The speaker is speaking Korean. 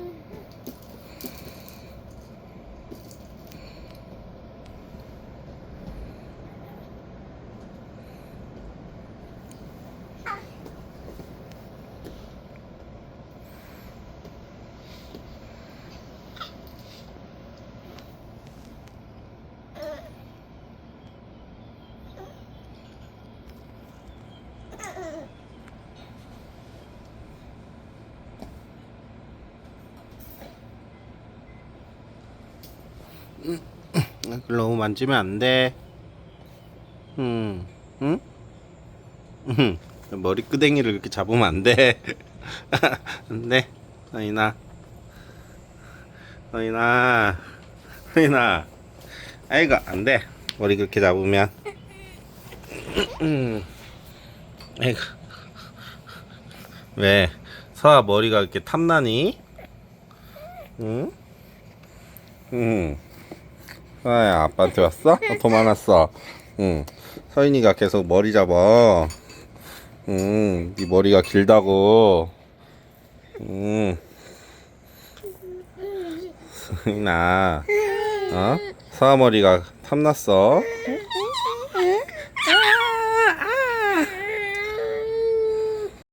그 너무 만지면 안 돼. 음, 응? 응? 머리 끄댕이를 그렇게 잡으면 안 돼. 안 돼. 너희나. 너희나. 너희나. 아이고, 안 돼. 머리 그렇게 잡으면. 음. 아이고. 왜? 서아 머리가 이렇게 탐나니? 응? 응. 아야 아빠한테 왔어? 어, 더 많았어. 응. 서인이가 계속 머리 잡아. 응. 네 머리가 길다고. 응. 서인아. 어? 서아 머리가 탐났어.